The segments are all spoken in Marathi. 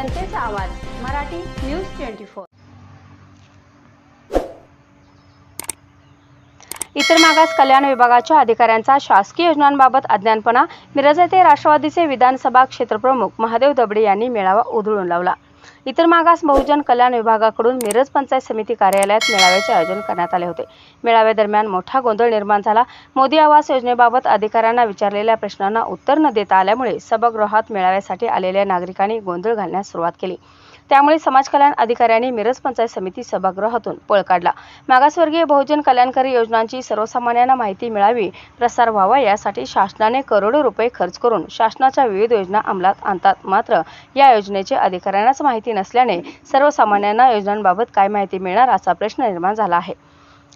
जनतेचा आवाज मराठी न्यूज ट्वेंटी फोर. इतर मागास कल्याण विभागाच्या अधिकाऱ्यांचा शासकीय योजनांबाबत अज्ञानपणा मिरज येथे राष्ट्रवादीचे विधानसभा क्षेत्रप्रमुख महादेव दबडे यांनी मेळावा उधळून लावला. इतर मागास बहुजन कल्याण विभागाकडून मिरज पंचायत समिती कार्यालयात मेळाव्याचे आयोजन करण्यात आले होते. मेळाव्यादरम्यान मोठा गोंधळ निर्माण झाला. मोदी आवास योजनेबाबत अधिकाऱ्यांना विचारलेल्या प्रश्नांना उत्तर न देता आल्यामुळे सभागृहात मेळाव्यासाठी आलेल्या नागरिकांनी गोंधळ घालण्यास सुरुवात केली. त्यामुळे समाज कल्याण अधिकाऱ्यांनी मिरज पंचायत समिती सभागृहातून पळ काढला. मागासवर्गीय बहुजन कल्याणकारी योजनांची सर्वसामान्यांना माहिती मिळावी प्रसार व्हावा यासाठी शासनाने करोडो रुपये खर्च करून शासनाच्या विविध योजना अंमलात आणतात. मात्र या योजनेचे अधिकाऱ्यांनाच माहिती नसल्याने सर्वसामान्यांना योजनांबाबत काय माहिती मिळणार असा प्रश्न निर्माण झाला आहे.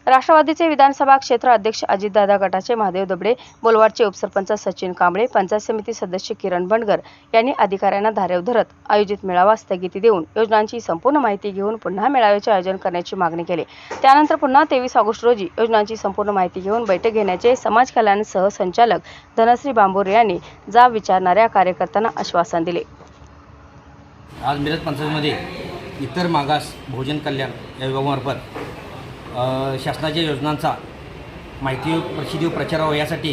राष्ट्रवादीचे विधानसभा क्षेत्र अध्यक्ष अजितदादा गटाचे महादेव दबडे बोलवाडचे उपसरपंच सचिन कांबळे पंचायत समिती सदस्य किरण बंडगर यांनी अधिकाऱ्यांना धारेव धरत आयोजित मेळावा स्थगिती देऊन योजनांची संपूर्ण माहिती घेऊन पुन्हा मेळाव्याचे आयोजन करण्याची मागणी केली. त्यानंतर पुन्हा तेवीस ऑगस्ट रोजी योजनांची संपूर्ण माहिती घेऊन बैठक घेण्याचे समाज कल्याण सहसंचालक धनश्री बांबोरे यांनी जाब विचारणाऱ्या कार्यकर्त्यांना आश्वासन दिले. आज मिरज पंचायतमध्ये इतर मागास भोजन कल्याण या विभागामार्फत शासनाच्या योजनांचा माहिती प्रसिद्धी व प्रचार व्हावा यासाठी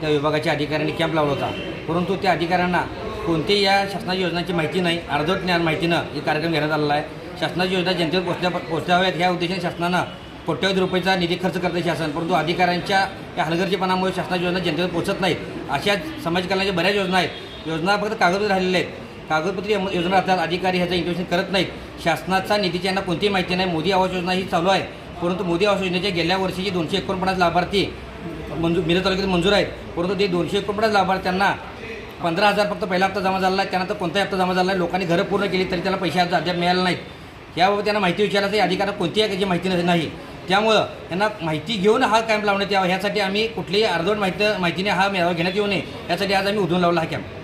त्या विभागाच्या अधिकाऱ्यांनी कॅम्प लावला होता. परंतु त्या अधिकाऱ्यांना कोणतेही या शासनाच्या योजनांची माहिती नाही अर्धवट ज्ञान माहितीनं हे कार्यक्रम घेण्यात आलेला आहे. शासनाची योजना जनतेवर पोचल्या पोचल्याव्यात ह्या उद्देशाने शासनानं कोट्यवधी रुपयेचा निधी खर्च करते शासन. परंतु अधिकाऱ्यांच्या या हलगर्जीपणामुळे शासनाची योजना जनतेवर पोचत नाहीत. अशा समाज कल्याणाच्या बऱ्याच योजना आहेत. योजना फक्त कागदपत्र राहिलेल्या आहेत. कागदपत्री योजना असतात अधिकारी ह्याचं इंटरेशन करत नाहीत. शासनाचा निधीची यांना कोणतीही माहिती नाही मोदी आवास योजना ही चालू आहे. परंतु मोदी आवास योजनेचे गेल्या वर्षीचे दोनशे एकोणपन्नास लाभार्थी मंजूर मिरज तालुक्यात मंजूर आहेत. परंतु ते दोनशे एकोणपन्नास लाभार्थ्यांना पंधरा हजार फक्त पहिला हप्ता जमा झाला आहे त्यानंतर कोणताही हप्ता जमा झाला नाही. लोकांनी घरं पूर्ण केली तरी त्याला पैसे अद्याप अद्याप मिळाले नाहीत. याबाबत त्यांना माहिती विचारायचं अधिकाऱ्यांना कोणतीही याची माहिती नाही. त्यामुळं त्यांना माहिती घेऊन हा कॅम्प लावण्यात यावा. ह्यासाठी आम्ही कुठलीही अर्धवट माहिती माहितीने हा मेळावा घेण्यात येऊ नये. यासाठी आज आम्ही उधून लावला हा कॅम्प